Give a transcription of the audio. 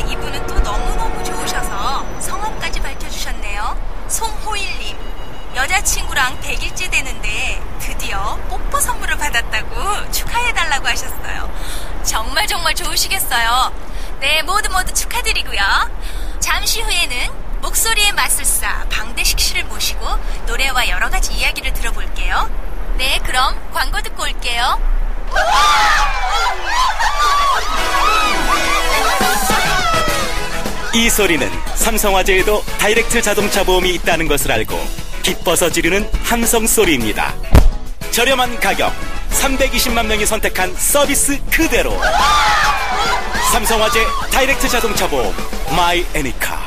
아, 이분은 또 너무너무 좋으셔서 성함까지 밝혀주셨네요. 송호일님. 여자친구랑 100일째 되는데 드디어 뽀뽀 선물을 받았다고 축하해달라고 하셨어요. 정말 정말 좋으시겠어요. 네, 모두 모두 축하드리고요. 잠시 후에는 목소리의 마술사 방대식 씨를 모시고 노래와 여러 가지 이야기를 들어볼게요. 네, 그럼 광고 듣고 올게요. 이 소리는 삼성화재에도 다이렉트 자동차 보험이 있다는 것을 알고 기뻐서 지르는 함성 소리입니다. 저렴한 가격, 320만 명이 선택한 서비스 그대로. 삼성화재 다이렉트 자동차 보험 마이 애니카.